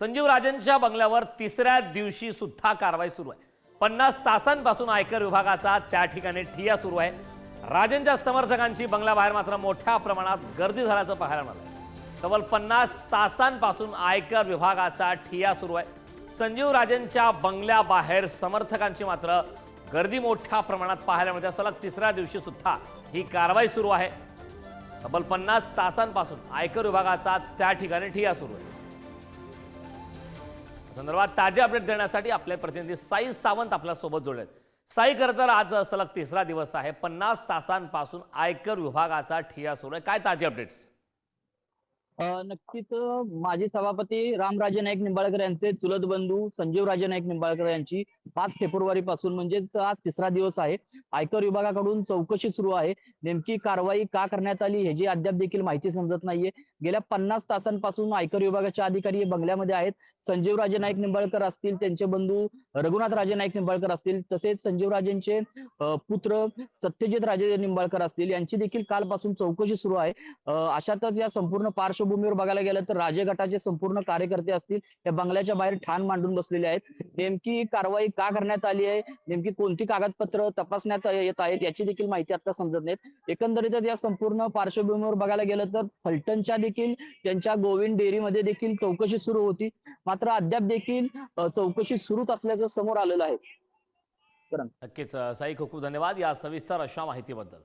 संजीव राजेंच्या बंगल्यावर तिसऱ्या दिवशी सुद्धा कारवाई सुरू आहे. पन्नास तासांपासून आयकर विभागाचा त्या ठिकाणी ठिया सुरू आहे. राजेंच्या समर्थकांची बंगल्याबाहेर मात्र मोठ्या प्रमाणात गर्दी झाल्याचं पाहायला मिळालं. तब्बल पन्नास तासांपासून आयकर विभागाचा ठिया सुरू आहे. संजीव राजेंच्या बंगल्याबाहेर समर्थकांची मात्र गर्दी मोठ्या प्रमाणात पाहायला मिळते. सलग तिसऱ्या दिवशी सुद्धा ही कारवाई सुरू आहे. तब्बल पन्नास तासांपासून आयकर विभागाचा त्या ठिकाणी ठिया सुरू आहे. संदर्भात ताजे अपडेट देण्यासाठी आपले प्रतिनिधी साई सावंत आपल्यासोबत जोडले साई खरं तर आज सलग तिसरा दिवस आहे. पन्नास तासांपासून आयकर विभागाचा ठिया सुरू आहे. काय ताजे अपडेट्स नक्कीच माजी सभापती रामराजे नाईक निंबाळकर यांचे चुलत बंधू संजीवराजे नाईक निंबाळकर यांची पाच फेब्रुवारी पासून म्हणजेच आज तिसरा दिवस आहे. आयकर विभागाकडून चौकशी सुरू आहे. नेमकी कारवाई का करण्यात आली ह्याची अद्याप देखील माहिती समजत नाहीये. गेल्या पन्नास तासांपासून आयकर विभागाचे अधिकारी बंगल्यामध्ये आहेत. संजीव राजे नाईक निंबाळकर असतील त्यांचे बंधू रघुनाथ राजे नाईक निंबाळकर असतील तसेच संजीव राजेंचे पुत्र सत्यजित राजे निंबाळकर असतील यांची देखील कालपासून चौकशी सुरू आहे. अशातच या संपूर्ण पार्श्वभूमीवर बघायला गेलं तर राजे गटाचे संपूर्ण कार्यकर्ते असतील या बंगल्याच्या बाहेर ठाण मांडून बसलेले आहेत. नेमकी कारवाई का करण्यात आली आहे? नेमकी कोणती कागदपत्र तपासण्यात येत आहेत? याची देखील माहिती आता समजत नाहीत. एकंदरीतच या संपूर्ण पार्श्वभूमीवर बघायला गेलं तर फलटणच्या देखील त्यांच्या गोविंद डेअरीमध्ये देखील चौकशी सुरू होती. मात्र अद्याप देखील चौकशी सुरूच असल्याचं समोर आलेलं आहे. नक्कीच साई खूप खूप धन्यवाद या सविस्तर अशा माहितीबद्दल.